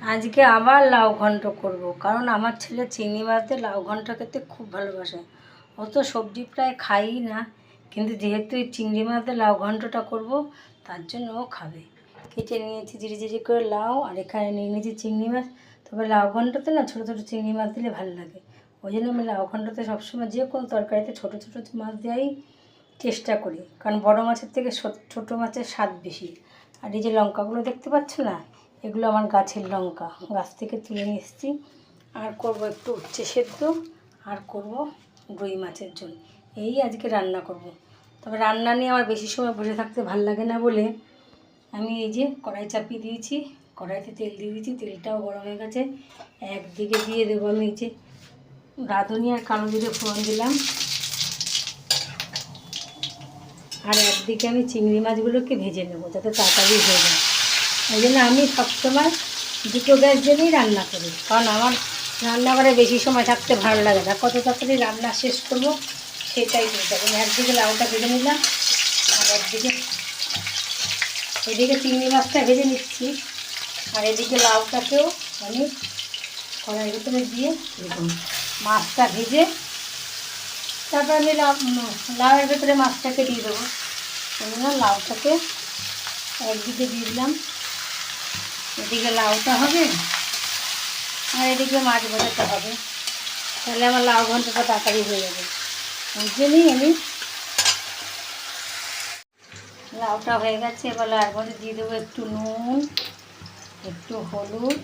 আজকে আবার লাউ ঘন্ট করব। কারণ আমার ছেলে চিংড়ি মাছ লাউ ঘন্ট খেতে খুব ভালোবাসে। ও তো সবজি প্রায় খাইই না, কিন্তু যেহেতু এই চিংড়ি মাছ লাউ ঘন্টটা করব, তার জন্য ও খাবে। কেটে নিয়েছি জিরি জিরি করে লাউ, আর এখানে নিয়ে নিয়েছি চিংড়ি মাছ। তবে লাউ ঘন্টতে না ছোটো ছোটো চিংড়ি মাছ দিলে ভালো লাগে। ওই জন্য আমি লাউ ঘন্টতে সবসময় যে কোনো তরকারিতে ছোটো ছোটো মাছ দেওয়াই চেষ্টা করি। কারণ বড় মাছের থেকে ছোটো মাছের স্বাদ বেশি। আর এই যে লঙ্কাগুলো দেখতে পাচ্ছ না এগুলো আমার গাছের লঙ্কা। গাছ থেকে তুলে নিয়ে এসেছি। আর করব একটু উচ্ছে সেদ্ধ, আর করব রুই মাছের ঝোল। এই আজকে রান্না করব। তবে রান্না নিয়ে আমার বেশি সময় বসে থাকতে ভালো লাগে না বলে আমি এই যে কড়াই চাপিয়ে দিয়েছি। কড়াইতে তেল দিয়ে দিয়েছি। তেলটাও গরম হয়ে গেছে। একদিকে দিয়ে দেবো আমি এই যে রাঁধুনি আর কালো জিরে ফোড়ন দিলাম। আর একদিকে আমি চিংড়ি মাছগুলোকে ভেজে নেব যাতে তাড়াতাড়ি হয়ে যায়। ওই জন্য আমি সবসময় দুটো গ্যাস জন্যই রান্না করি। কারণ আমার রান্নাঘরে বেশি সময় থাকতে ভালো লাগে না। কত তাড়াতাড়ি রান্না শেষ করব সেটাই চিন্তা করি একদিকে লাউটা ভেজে নিলাম, আর একদিকে এদিকে চিংড়ি মাছটা ভেজে নিচ্ছি। আর এদিকে লাউটাকেও আমি কড়াইয়ের ভিতরে দিয়ে দেখুন মাছটা ভেজে তারপর আমি লাউ, লাউয়ের ভেতরে মাছটাকে দিয়ে দেবো। লাউটাকে একদিকে দিয়ে দিলাম। এদিকে লাউটা হবে আর এদিকে মাছ ভাজাটা হবে। তাহলে আমার লাউ ঘন্টাটা তাড়াতাড়ি হয়ে যাবে। ওই জন্যই আমি? লাউটা হয়ে গেছে, এবার মধ্যে দিয়ে দেবো একটু নুন, একটু হলুদ,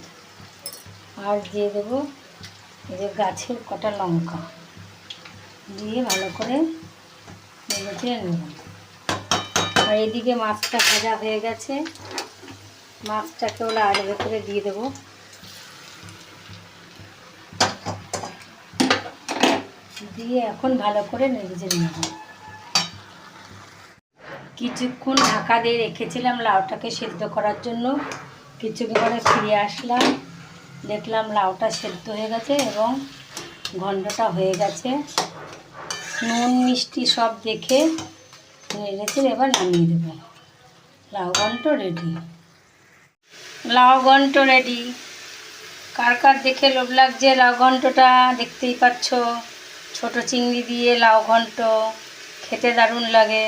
আর দিয়ে দেবো এই যে গাছের কটা লঙ্কা। দিয়ে ভালো করে নেড়ে নেব। আর এদিকে মাছটা ভাজা হয়ে গেছে। মাছটাকে ওলা আলু ভেতরে দিয়ে দেবো। দিয়ে এখন ভালো করে নেড়ে নেব। কিছুক্ষণ ঢাকা দিয়ে রেখেছিলাম লাউটাকে সেদ্ধ করার জন্য। কিছুক্ষণ পরে ফিরে আসলাম, দেখলাম লাউটা সেদ্ধ হয়ে গেছে এবং ঘন্টটা হয়ে গেছে। নুন, মিষ্টি সব দেখে নেড়েছে এবার নামিয়ে দেবো। লাউ ঘন্ট রেডি লাউ ঘন্ট রেডি কার কার দেখে লোভ লাগছে লাউ ঘন্টটা দেখতেই পাচ্ছ। ছোট চিংড়ি দিয়ে লাউ ঘন্ট, খেতে দারুণ লাগে।